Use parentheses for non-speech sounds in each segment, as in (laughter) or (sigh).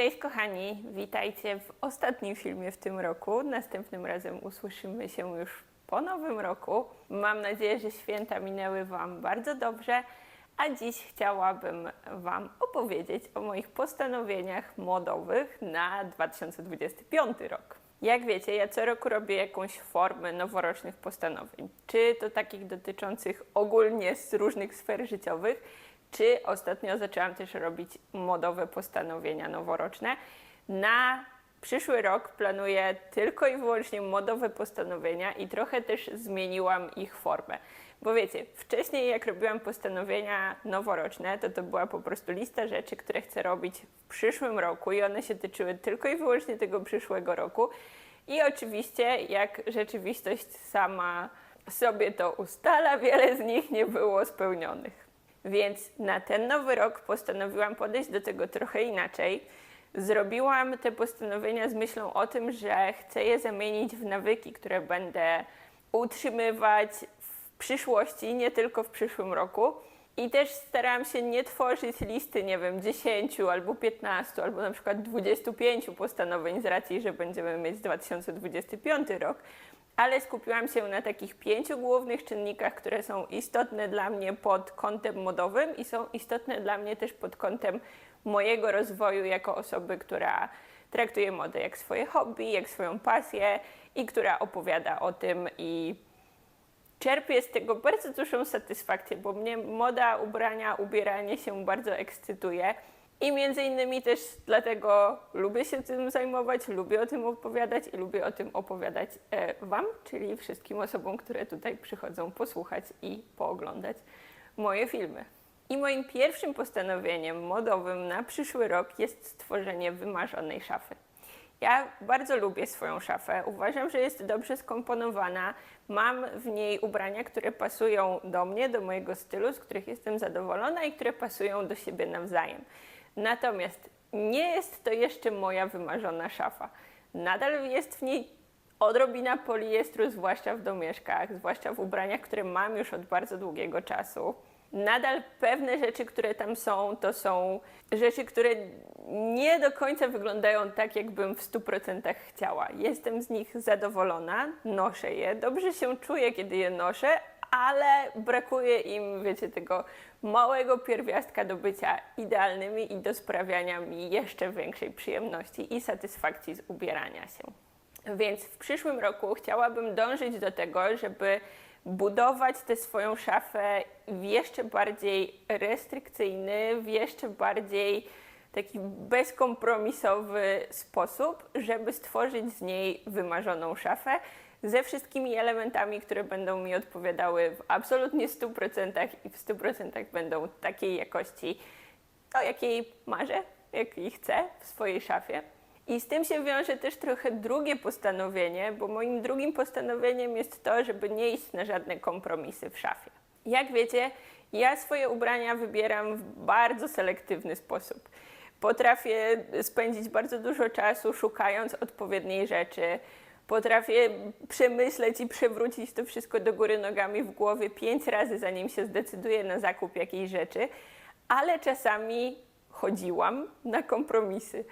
Cześć kochani, witajcie w ostatnim filmie w tym roku. Następnym razem usłyszymy się już po nowym roku. Mam nadzieję, że święta minęły Wam bardzo dobrze, a dziś chciałabym Wam opowiedzieć o moich postanowieniach modowych na 2025 rok. Jak wiecie, ja co roku robię jakąś formę noworocznych postanowień. Czy to takich dotyczących ogólnie z różnych sfer życiowych, czy ostatnio zaczęłam też robić modowe postanowienia noworoczne. Na przyszły rok planuję tylko i wyłącznie modowe postanowienia i trochę też zmieniłam ich formę. Bo wiecie, wcześniej jak robiłam postanowienia noworoczne, to to była po prostu lista rzeczy, które chcę robić w przyszłym roku i one się tyczyły tylko i wyłącznie tego przyszłego roku. I oczywiście, jak rzeczywistość sama sobie to ustala, wiele z nich nie było spełnionych. Więc na ten nowy rok postanowiłam podejść do tego trochę inaczej. Zrobiłam te postanowienia z myślą o tym, że chcę je zamienić w nawyki, które będę utrzymywać w przyszłości, nie tylko w przyszłym roku. I też starałam się nie tworzyć listy, nie wiem, 10 albo 15 albo na przykład 25 postanowień z racji, że będziemy mieć 2025 rok, ale skupiłam się na takich pięciu głównych czynnikach, które są istotne dla mnie pod kątem modowym i są istotne dla mnie też pod kątem mojego rozwoju jako osoby, która traktuje modę jak swoje hobby, jak swoją pasję i która opowiada o tym i czerpię z tego bardzo dużą satysfakcję, bo mnie moda, ubrania, ubieranie się bardzo ekscytuje. I między innymi też dlatego lubię się tym zajmować, lubię o tym opowiadać i lubię o tym opowiadać e, Wam, czyli wszystkim osobom, które tutaj przychodzą posłuchać i pooglądać moje filmy. I moim pierwszym postanowieniem modowym na przyszły rok jest stworzenie wymarzonej szafy. Ja bardzo lubię swoją szafę. Uważam, że jest dobrze skomponowana. Mam w niej ubrania, które pasują do mnie, do mojego stylu, z których jestem zadowolona i które pasują do siebie nawzajem. Natomiast nie jest to jeszcze moja wymarzona szafa. Nadal jest w niej odrobina poliestru, zwłaszcza w domieszkach, zwłaszcza w ubraniach, które mam już od bardzo długiego czasu. Nadal pewne rzeczy, które tam są, to są rzeczy, które nie do końca wyglądają tak, jakbym w 100% chciała. Jestem z nich zadowolona, noszę je, dobrze się czuję, kiedy je noszę, ale brakuje im, wiecie, tego małego pierwiastka do bycia idealnymi i do sprawiania mi jeszcze większej przyjemności i satysfakcji z ubierania się. Więc w przyszłym roku chciałabym dążyć do tego, żeby budować tę swoją szafę w jeszcze bardziej restrykcyjny, w jeszcze bardziej taki bezkompromisowy sposób, żeby stworzyć z niej wymarzoną szafę ze wszystkimi elementami, które będą mi odpowiadały w absolutnie 100% i w 100% będą takiej jakości, o jakiej marzę, jakiej chcę w swojej szafie. I z tym się wiąże też trochę drugie postanowienie, bo moim drugim postanowieniem jest to, żeby nie iść na żadne kompromisy w szafie. Jak wiecie, ja swoje ubrania wybieram w bardzo selektywny sposób. Potrafię spędzić bardzo dużo czasu szukając odpowiedniej rzeczy. Potrafię przemyśleć i przewrócić to wszystko do góry nogami w głowie pięć razy, zanim się zdecyduję na zakup jakiejś rzeczy, ale czasami chodziłam na kompromisy.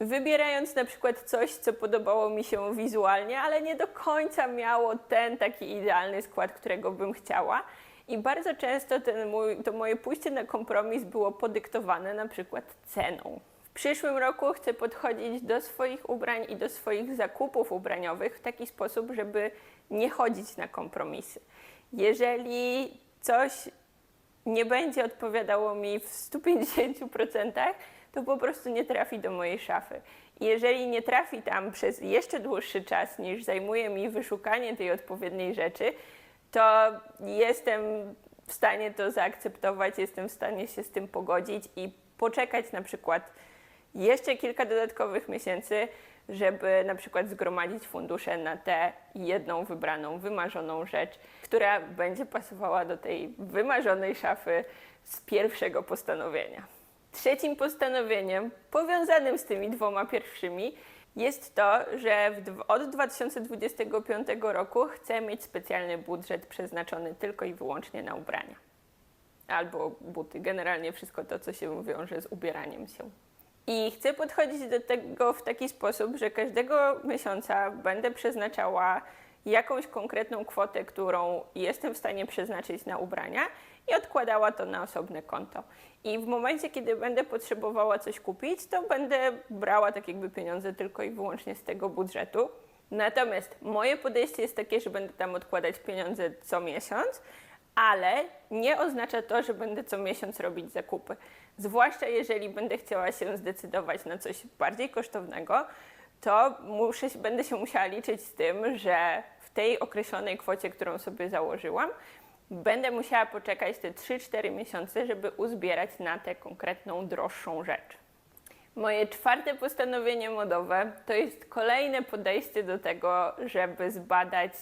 Wybierając na przykład coś, co podobało mi się wizualnie, ale nie do końca miało ten taki idealny skład, którego bym chciała. I bardzo często ten mój, to moje pójście na kompromis było podyktowane na przykład ceną. Przyszłym roku chcę podchodzić do swoich ubrań i do swoich zakupów ubraniowych w taki sposób, żeby nie chodzić na kompromisy. Jeżeli coś nie będzie odpowiadało mi w 150%, to po prostu nie trafi do mojej szafy. Jeżeli nie trafi tam przez jeszcze dłuższy czas niż zajmuje mi wyszukanie tej odpowiedniej rzeczy, to jestem w stanie to zaakceptować, jestem w stanie się z tym pogodzić i poczekać na przykład jeszcze kilka dodatkowych miesięcy, żeby na przykład zgromadzić fundusze na tę jedną wybraną, wymarzoną rzecz, która będzie pasowała do tej wymarzonej szafy z pierwszego postanowienia. Trzecim postanowieniem, powiązanym z tymi dwoma pierwszymi, jest to, że w, od 2025 roku chcę mieć specjalny budżet przeznaczony tylko i wyłącznie na ubrania. Albo buty, generalnie wszystko to, co się wiąże z ubieraniem się. I chcę podchodzić do tego w taki sposób, że każdego miesiąca będę przeznaczała jakąś konkretną kwotę, którą jestem w stanie przeznaczyć na ubrania i odkładała to na osobne konto. I w momencie, kiedy będę potrzebowała coś kupić, to będę brała tak jakby pieniądze tylko i wyłącznie z tego budżetu. Natomiast moje podejście jest takie, że będę tam odkładać pieniądze co miesiąc, ale nie oznacza to, że będę co miesiąc robić zakupy. Zwłaszcza jeżeli będę chciała się zdecydować na coś bardziej kosztownego, to muszę, będę się musiała liczyć z tym, że w tej określonej kwocie, którą sobie założyłam, będę musiała poczekać te 3-4 miesiące, żeby uzbierać na tę konkretną, droższą rzecz. Moje czwarte postanowienie modowe to jest kolejne podejście do tego, żeby zbadać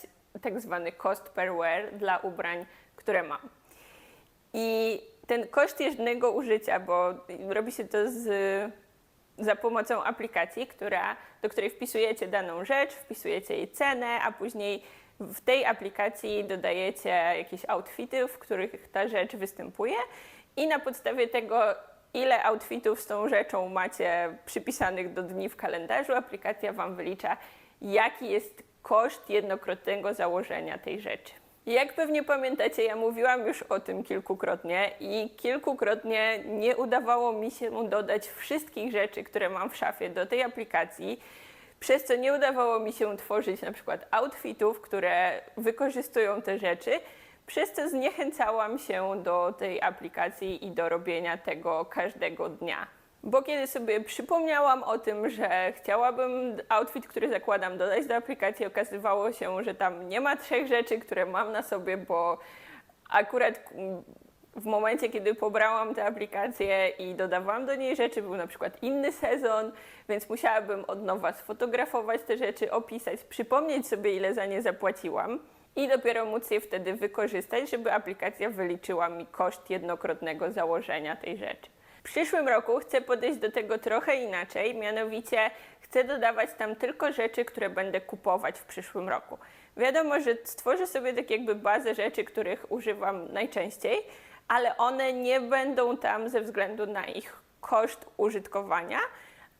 tak zwany cost per wear dla ubrań, które mam. I ten koszt jednego użycia, bo robi się to z, za pomocą aplikacji, która, do której wpisujecie daną rzecz, wpisujecie jej cenę, a później w tej aplikacji dodajecie jakieś outfity, w których ta rzecz występuje i na podstawie tego, ile outfitów z tą rzeczą macie przypisanych do dni w kalendarzu, aplikacja Wam wylicza, jaki jest koszt jednokrotnego założenia tej rzeczy. Jak pewnie pamiętacie, ja mówiłam już o tym kilkukrotnie i kilkukrotnie nie udawało mi się dodać wszystkich rzeczy, które mam w szafie do tej aplikacji, przez co nie udawało mi się tworzyć na przykład outfitów, które wykorzystują te rzeczy, przez co zniechęcałam się do tej aplikacji i do robienia tego każdego dnia. Bo kiedy sobie przypomniałam o tym, że chciałabym outfit, który zakładam, dodać do aplikacji, okazywało się, że tam nie ma trzech rzeczy, które mam na sobie, bo akurat w momencie, kiedy pobrałam tę aplikację i dodawałam do niej rzeczy, był na przykład inny sezon, więc musiałabym od nowa sfotografować te rzeczy, opisać, przypomnieć sobie, ile za nie zapłaciłam i dopiero móc je wtedy wykorzystać, żeby aplikacja wyliczyła mi koszt jednokrotnego założenia tej rzeczy. Przyszłym roku chcę podejść do tego trochę inaczej, mianowicie chcę dodawać tam tylko rzeczy, które będę kupować w przyszłym roku. Wiadomo, że stworzę sobie tak jakby bazę rzeczy, których używam najczęściej, ale one nie będą tam ze względu na ich koszt użytkowania,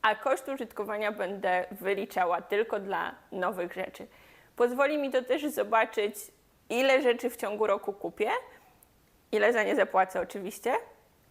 a koszt użytkowania będę wyliczała tylko dla nowych rzeczy. Pozwoli mi to też zobaczyć, ile rzeczy w ciągu roku kupię, ile za nie zapłacę oczywiście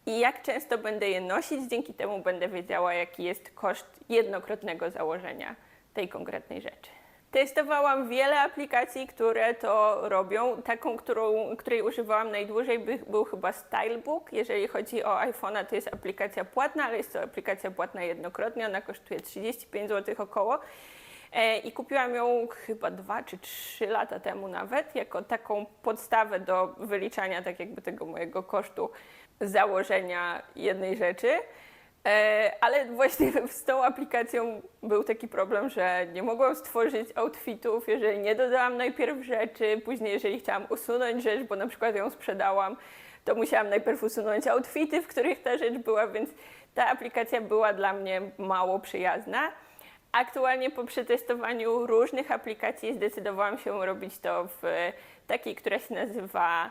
i jak często będę je nosić. Dzięki temu będę wiedziała, jaki jest koszt jednokrotnego założenia tej konkretnej rzeczy. Testowałam wiele aplikacji, które to robią. Taką, którą, której używałam najdłużej, by, był chyba Stylebook. Jeżeli chodzi o iPhone'a, to jest aplikacja płatna, ale jest to aplikacja płatna jednokrotnie. Ona kosztuje 35 zł około. E, I kupiłam ją chyba dwa czy trzy lata temu nawet, jako taką podstawę do wyliczania tak jakby tego mojego kosztu założenia jednej rzeczy. E, Ale właśnie z tą aplikacją był taki problem, że nie mogłam stworzyć outfitów, jeżeli nie dodałam najpierw rzeczy, później jeżeli chciałam usunąć rzecz, bo na przykład ją sprzedałam, to musiałam najpierw usunąć outfity, w których ta rzecz była, więc ta aplikacja była dla mnie mało przyjazna. Aktualnie po przetestowaniu różnych aplikacji zdecydowałam się robić to w takiej, która się nazywa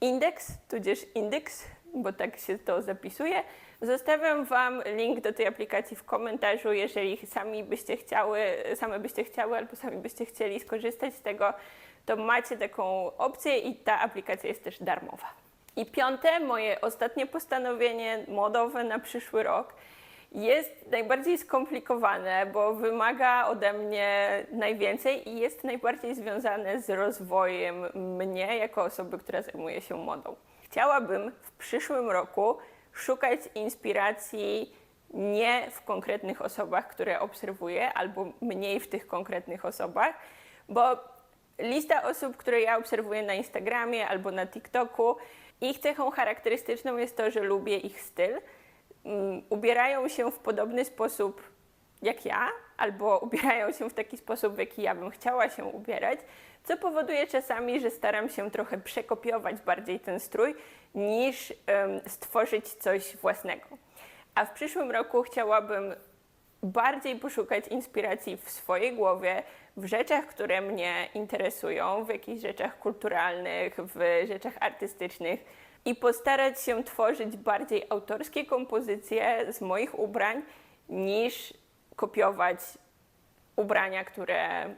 Index, tudzież Index, bo tak się to zapisuje. Zostawiam Wam link do tej aplikacji w komentarzu, jeżeli sami byście chciały, same byście chciały albo sami byście chcieli skorzystać z tego, to macie taką opcję i ta aplikacja jest też darmowa. I piąte, moje ostatnie postanowienie modowe na przyszły rok jest najbardziej skomplikowane, bo wymaga ode mnie najwięcej i jest najbardziej związane z rozwojem mnie jako osoby, która zajmuje się modą. Chciałabym w przyszłym roku szukać inspiracji nie w konkretnych osobach, które obserwuję, albo mniej w tych konkretnych osobach, bo lista osób, które ja obserwuję na Instagramie albo na TikToku, ich cechą charakterystyczną jest to, że lubię ich styl. Mm, Ubierają się w podobny sposób jak ja, albo (laughs) ubierają się w taki sposób, w jaki ja bym chciała się ubierać, co powoduje czasami, że staram się trochę przekopiować bardziej ten strój, niż stworzyć coś własnego. A w przyszłym roku chciałabym bardziej poszukać inspiracji w swojej głowie, w rzeczach, które mnie interesują, w jakichś rzeczach kulturalnych, w rzeczach artystycznych i postarać się tworzyć bardziej autorskie kompozycje z moich ubrań niż kopiować ubrania, które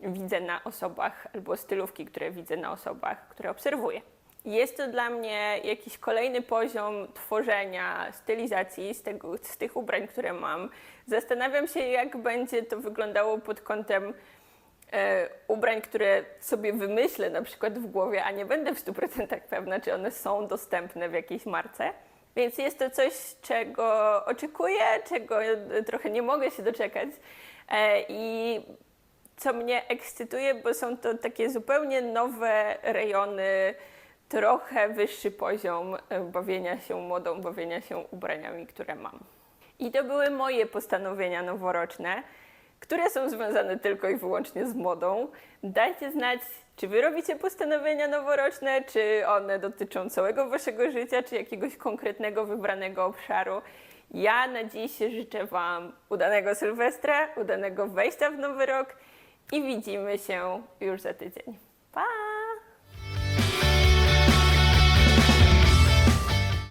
widzę na osobach, albo stylówki, które widzę na osobach, które obserwuję. Jest to dla mnie jakiś kolejny poziom tworzenia stylizacji z, tego, z tych ubrań, które mam. Zastanawiam się, jak będzie to wyglądało pod kątem e, ubrań, które sobie wymyślę na przykład w głowie, a nie będę w 100% pewna, czy one są dostępne w jakiejś marce. Więc jest to coś, czego oczekuję, czego trochę nie mogę się doczekać. E, I co mnie ekscytuje, bo są to takie zupełnie nowe rejony, trochę wyższy poziom bawienia się modą, bawienia się ubraniami, które mam. I to były moje postanowienia noworoczne, które są związane tylko i wyłącznie z modą. Dajcie znać, czy wy robicie postanowienia noworoczne, czy one dotyczą całego waszego życia, czy jakiegoś konkretnego, wybranego obszaru. Ja na dziś życzę wam udanego Sylwestra, udanego wejścia w nowy rok i widzimy się już za tydzień. Pa!